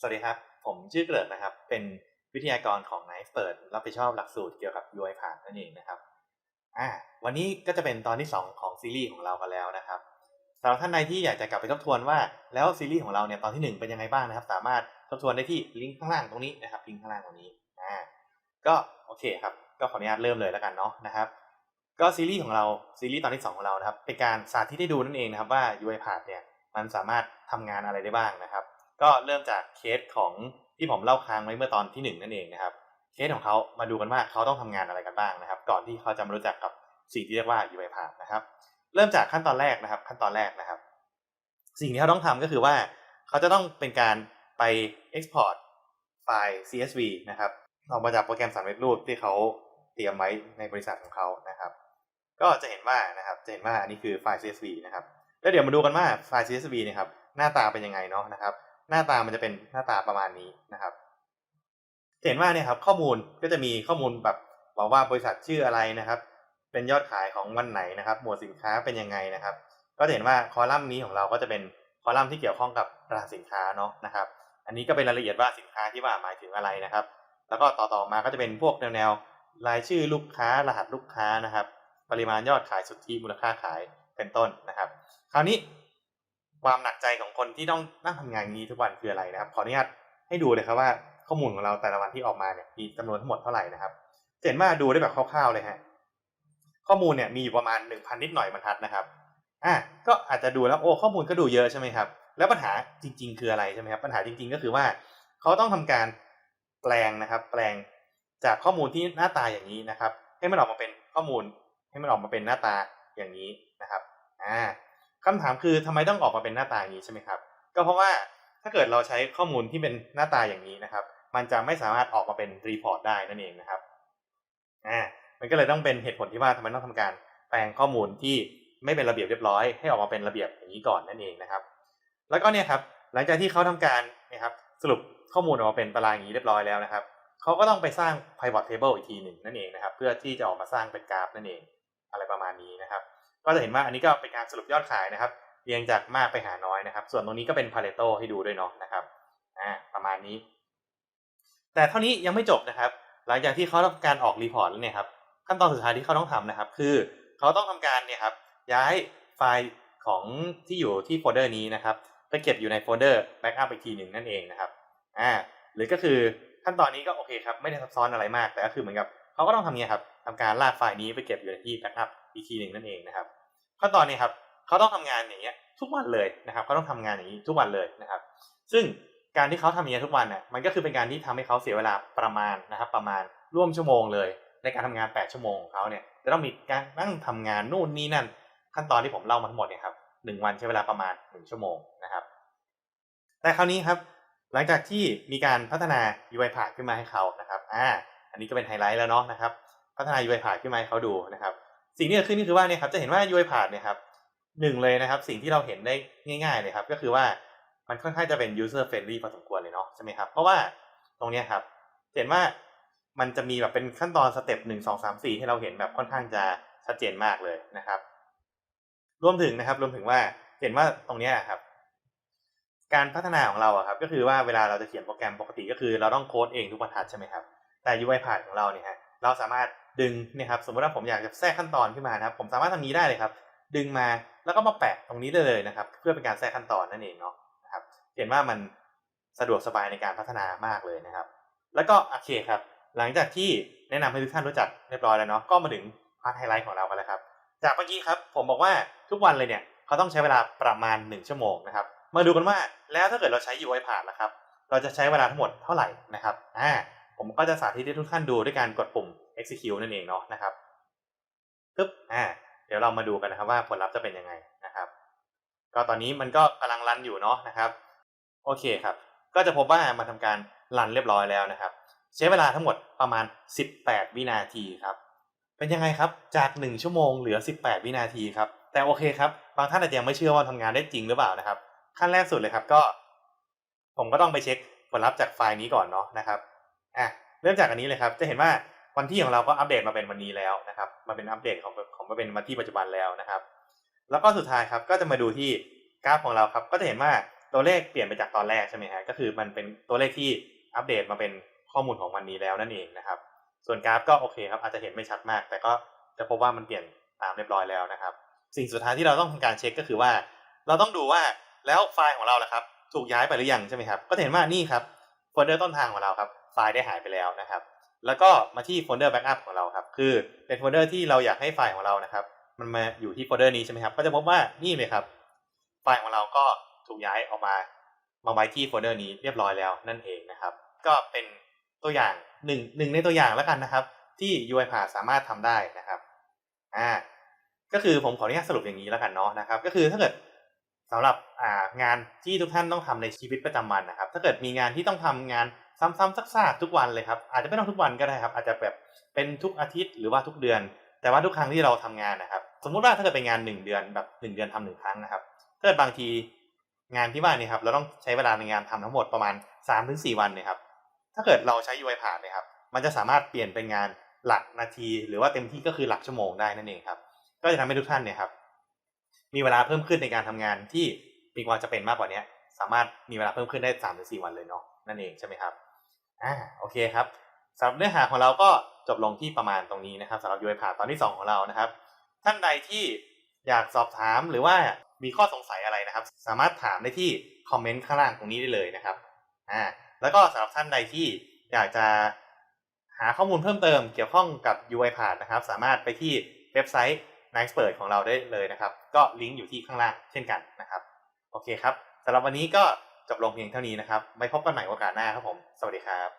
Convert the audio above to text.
สวัสดีครับ ผมชื่อเกริดนะครับ เป็นวิทยากรของ n i f e เปิดรับผิดชอบหลักสูตรเกี่ยวกับ UI ผ่านนั่นเองนะครับอ่าวันนี้ก็จะเป็นตอนที่ 2 ของซีรีส์ของเรากันแล้วนะครับสำหรับท่านใดที่อยากจะกลับไปทบทวนว่าแล้วซีรีส์ของเราเนี่ยตอนที่ 1 เป็นยังไงบ้างนะครับ สามารถทบทวนได้ที่ลิงก์ข้างล่างตรงนี้นะครับลิงก์ข้างล่างตรงนี้อ่าก็โอเคครับก็ขออนุญาตเริ่มเลยแล้วกันเนาะนะครับก็ซีรีส์ของเราซีรีส์ตอนที่ 2 ของเรานะครับเป็นการสาธิตให้ดูนั่นเองนะครับว่า UI ผ่านเนี่ยมันสามารถทำงานอะไรได้บ้างนะครับ ก็เริ่มจากเคสของที่ผมเล่าค้างไว้เมื่อตอนที่หนึ่งนั่นเองนะครับ เคสของเขามาดูกันว่าเขาต้องทำงานอะไรกันบ้างนะครับ ก่อนที่เขาจะมารู้จักกับสิ่งที่เรียกว่า UI path นะครับ เริ่มจากขั้นตอนแรกนะครับ ขั้นตอนแรกนะครับ สิ่งที่เขาต้องทำก็คือว่า เขาจะต้องเป็นการไป export ไฟล์ CSV นะครับออกมาจากโปรแกรมสำเร็จรูปที่เขาเตรียมไว้ในบริษัทของเขานะครับ ก็จะเห็นว่านะครับ จะเห็นว่าอันนี้คือไฟล์ CSV นะครับ แล้วเดี๋ยวมาดูกันว่าไฟล์ CSV นี่ยครับ หน้าตาเป็นยังไงเนาะนะครับ หน้าตามันจะเป็นหน้าตาประมาณนี้นะครับ เห็นว่าเนี่ยครับข้อมูลก็จะมีข้อมูลแบบบอกว่าบริษัทชื่ออะไรนะครับ เป็นยอดขายของวันไหนนะครับ หมวดสินค้าเป็นยังไงนะครับ ก็เห็นว่าคอลัมน์นี้ของเราก็จะเป็นคอลัมน์ที่เกี่ยวข้องกับราคาสินค้าเนาะนะครับ อันนี้ก็เป็นรายละเอียดว่าสินค้าที่ว่าหมายถึงอะไรนะครับ แล้วก็ต่อๆมาก็จะเป็นพวกแนวๆรายชื่อลูกค้ารหัสลูกค้านะครับ ปริมาณยอดขายสุทธิมูลค่าขายเป็นต้นนะครับ คราวนี้ ความหนักใจของคนที่ต้องนั่งทำงานนี้ทุกวันคืออะไรนะครับ ขออนุญาตให้ดูเลยครับว่าข้อมูลของเราแต่ละวันที่ออกมาเนี่ยมีจำนวนทั้งหมดเท่าไหร่นะครับเห็นว่าดูได้แบบคร่าวๆเลยฮะข้อมูลเนี่ยมีอยู่ประมาณหนึ่งพันนิดหน่อยบรรทัดนะครับอะก็อาจจะดูแล้วโอ้ข้อมูลก็ดูเยอะใช่ไหมครับ แล้วปัญหาจริง ๆ คืออะไรใช่ไหมครับปัญหาจริง ๆ ก็คือว่าเขาต้องทำการแปลงนะครับ แปลงจากข้อมูลที่หน้าตาอย่างนี้นะครับ ให้มันออกมาเป็นข้อมูลให้มันออกมาเป็นหน้าตาอย่างนี้นะครับอ่า คำถามคือทำไมต้องออกมาเป็นหน้าตาอย่างนี้ใช่ไหมครับ ก็เพราะว่าถ้าเกิดเราใช้ข้อมูลที่เป็นหน้าตาอย่างนี้นะครับ มันจะไม่สามารถออกมาเป็นรีพอร์ตได้นั่นเองนะครับอ่ามันก็เลยต้องเป็นเหตุผลที่ว่าทำไมต้องทำการแปลงข้อมูลที่ไม่เป็นระเบียบเรียบร้อย ให้ออกมาเป็นระเบียบอย่างนี้ก่อนนั่นเองนะครับ แล้วก็เนี่ยครับหลังจากที่เขาทำการนะครับสรุปข้อมูลออกมาเป็นตารางอย่างนี้เรียบร้อยแล้วนะครับเขาก็ต้องไปสร้าง pivot table อีกทีหนึ่งนั่นเองนะครับ เพื่อที่จะออกมาสร้างเป็นกราฟนั่นเอง อะไรประมาณนี้นะครับ ก็จะเห็นว่าอันนี้ก็เป็นการสรุปยอดขายนะครับเรียงจากมากไปหาน้อยนะครับ ส่วนตรงนี้ก็เป็น Pareto ให้ดูด้วยเนาะนะครับอ่าประมาณนี้ แต่เท่านี้ยังไม่จบนะครับ หลังจากที่เขาทำการออกรีพอร์ตแล้วเนี่ยครับขั้นตอนสุดท้ายที่เขาต้องทำนะครับ คือเขาต้องทำการเนี่ยครับย้ายไฟล์ของที่อยู่ที่โฟลเดอร์นี้นะครับไปเก็บอยู่ในโฟลเดอร์แบ็กอัพอีกทีหนึ่งนั่นเองนะครับอ่าหรือก็คือขั้นตอนนี้ก็โอเคครับไม่ได้ซับซ้อนอะไรมากแต่ก็คือเหมือนกับเขาก็ต้องทำเนี้ยครับทำการลากไฟล์นี้ไปเก็บอยู่ในที่แบ็กอัพอีกทีหนึ่งนั่นเองนะครับ ขั้นตอนนี้ครับเขาต้องทำงานอย่างเงี้ยทุกวันเลยนะครับเขาต้องทำงานอย่างนี้ทุกวันเลยนะครับ ซึ่งการที่เขาทำอย่างนี้ทุกวันเนี่ยมันก็คือเป็นการที่ทำให้เขาเสียเวลาประมาณนะครับประมาณร่วมชั่วโมงเลย ในการทำงาน 8 ชั่วโมงของเขาเนี่ยจะต้องมีการนั่งทำงานนู่นนี่นั่น ขั้นตอนที่ผมเล่ามาทั้งหมดเนี่ยครับหนึ่งวันใช้เวลาประมาณหนึ่งชั่วโมงนะครับ แต่คราวนี้ครับหลังจากที่มีการพัฒนา UI ผ่านขึ้นมาให้เขานะครับอ่าอันนี้ก็เป็นไฮไลท์แล้วเนาะนะครับพัฒนา UI ผ่านขึ้นมาให้เขาดูนะครับ สิ่งที่เกิดขึ้นก็คือว่าเนี่ยครับจะเห็นว่า UI ผ่านเนี่ยครับหนึ่งเลยนะครับ สิ่งที่เราเห็นได้ง่าย ๆเลยครับ ก็คือว่ามันค่อนข้างจะเป็น user friendly พอสมควรเลยเนาะใช่ไหมครับ เพราะว่าตรงนี้ครับเห็นว่ามันจะมีแบบเป็นขั้นตอนสเต็ปหนึ่งสองสามสี่ให้เราเห็นแบบค่อนข้างจะชัดเจนมากเลยนะครับ รวมถึงนะครับ รวมถึงว่าเห็นว่าตรงนี้ครับ การพัฒนาของเราครับ ก็คือว่าเวลาเราจะเขียนโปรแกรมปกติก็คือเราต้องโค้ดเองทุกบรรทัดใช่ไหมครับแต่ UI ผ่านของเราเนี่ยฮะ เราสามารถดึงเนี่ยครับสมมติว่าผมอยากจะแทรกขั้นตอนขึ้นมานะครับ ผมสามารถทำนี้ได้เลยครับ ดึงมาแล้วก็มาแปะตรงนี้ได้เลยนะครับ เพื่อเป็นการแทรกขั้นตอนนั่นเองเนาะนะครับ เห็นว่ามันสะดวกสบายในการพัฒนามากเลยนะครับ แล้วก็โอเคครับ หลังจากที่แนะนำให้ทุกท่านรู้จักเรียบร้อยแล้วเนาะก็มาถึงพาร์ทไฮไลท์ของเรากันแล้วครับ จากเมื่อกี้ครับผมบอกว่าทุกวันเลยเนี่ยเขาต้องใช้เวลาประมาณ 1 ชั่วโมงนะครับ มาดูกันว่าแล้วถ้าเกิดเราใช้ UI ผ่านล่ะครับ เราจะใช้เวลาทั้งหมดเท่าไหร่นะครับอ่า ผมก็จะสาธิตให้ทุกท่านดูด้วยการกดปุ่ม execute นั่นเองเนาะนะครับปึ๊บอ่าเดี๋ยวเรามาดูกันนะครับว่าผลลัพธ์จะเป็นยังไงนะครับ ก็ตอนนี้มันก็กำลังรันอยู่เนาะนะครับ โอเคครับ ก็จะพบว่ามาทำการรันเรียบร้อยแล้วนะครับ ใช้เวลาทั้งหมดประมาณ 18 วินาทีครับ เป็นยังไงครับ จาก 1 ชั่วโมงเหลือ 18 วินาทีครับ แต่โอเคครับ บางท่านอาจจะยังไม่เชื่อว่าทำงานได้จริงหรือเปล่านะครับ ขั้นแรกสุดเลยครับก็ ผมก็ต้องไปเช็คผลลัพธ์จากไฟล์นี้ก่อนเนาะนะครับ อะเริ่มจากอันนี้เลยครับ จะเห็นว่าวันที่ของเราก็อัปเดตมาเป็นวันนี้แล้วนะครับมาเป็นอัปเดตของของมาเป็นวันที่ปัจจุบันแล้วนะครับ แล้วก็สุดท้ายครับก็จะมาดูที่กราฟของเราครับ ก็จะเห็นว่าตัวเลขเปลี่ยนไปจากตอนแรกใช่ไหมฮะก็คือมันเป็นตัวเลขที่อัปเดตมาเป็นข้อมูลของวันนี้แล้วนั่นเองนะครับ ส่วนกราฟก็โอเคครับอาจจะเห็นไม่ชัดมาก แต่ก็จะพบว่ามันเปลี่ยนตามเรียบร้อยแล้วนะครับ สิ่งสุดท้ายที่เราต้องทำการเช็คก็คือว่า เราต้องดูว่าแล้วไฟล์ของเราล่ะครับ ถูกย้ายไปหรือยังใช่ไหมครับ ก็เห็นว่านี่ครับโฟลเดอร์ต้นทางของเราครับ ฟล์ได้หายไปแล้วนะครับ แล้วก็มาที่โฟลเดอร์แบ็กอัพของเราครับ คือเป็นโฟลเดอร์ที่เราอยากให้ไฟล์ของเรานะครับ มันมาอยู่ที่โฟลเดอร์นี้ใช่ไหมครับ ก็จะพบว่านี่เลยครับ ไฟล์ของเราก็ถูกย้ายออกมา มาไว้ที่โฟลเดอร์นี้เรียบร้อยแล้วนั่นเองนะครับ ก็เป็นตัวอย่างหนึ่งหนึ่งในตัวอย่างแล้วกันนะครับ ที่ UiPath สามารถทำได้นะครับอ่าก็คือผมขออนุญาตสรุปอย่างนี้แล้วกันเนาะนะครับ ก็คือถ้าเกิดสำหรับอ่างานที่ทุกท่านต้องทำในชีวิตประจำวันนะครับ ถ้าเกิดมีงานที่ต้องทำงาน ซ้ำๆซากๆทุกวันเลยครับอาจจะไม่ต้องทุกวันก็ได้ครับ อาจจะแบบเป็นทุกอาทิตย์หรือว่าทุกเดือน แต่ว่าทุกครั้งที่เราทำงานนะครับ สมมุติว่าถ้าเกิดเป็นงานหนึ่งเดือนแบบหนึ่งเดือนทำหนึ่งครั้งนะครับถ้าเกิดบางทีงานที่บ้านเนี่ยครับเราต้องใช้เวลาในงานทำทั้งหมดประมาณ3ามถึงสวันเนี่ยครับถ้าเกิดเราใช้ UiPath เนี่ยครับ มันจะสามารถเปลี่ยนเป็นงานหลักนาที หรือว่าเต็มที่ก็คือหลักชั่วโมงได้นั่นเองครับก็จะทำให้ทุกท่านเนี่ยครับมีเวลาเพิ่มขึ้นในการทำงานที่มีความจะเป็นมากกว่านี้สามารถมีเวลาเพิ่มขึ้นได้3าถึงสวันเลยเนาะนั่นเองใช่ไหมครับ อ่าโอเคครับสำหรับเนื้อหาของเราก็จบลงที่ประมาณตรงนี้นะครับสำหรับ UiPath ตอนที่ 2 ของเรานะครับ ท่านใดที่อยากสอบถามหรือว่ามีข้อสงสัยอะไรนะครับ สามารถถามได้ที่คอมเมนต์ข้างล่างตรงนี้ได้เลยนะครับอ่าแล้วก็สำหรับท่านใดที่อยากจะหาข้อมูลเพิ่มเติมเกี่ยวข้องกับ UiPath นะครับ สามารถไปที่เว็บไซต์ Nextpert ของเราได้เลยนะครับ ก็ลิงก์อยู่ที่ข้างล่างเช่นกันนะครับ โอเคครับสำหรับวันนี้ก็ จบลงเพียงเท่านี้นะครับ ไม่พบกันใหม่โอกาสหน้าครับผม สวัสดีครับ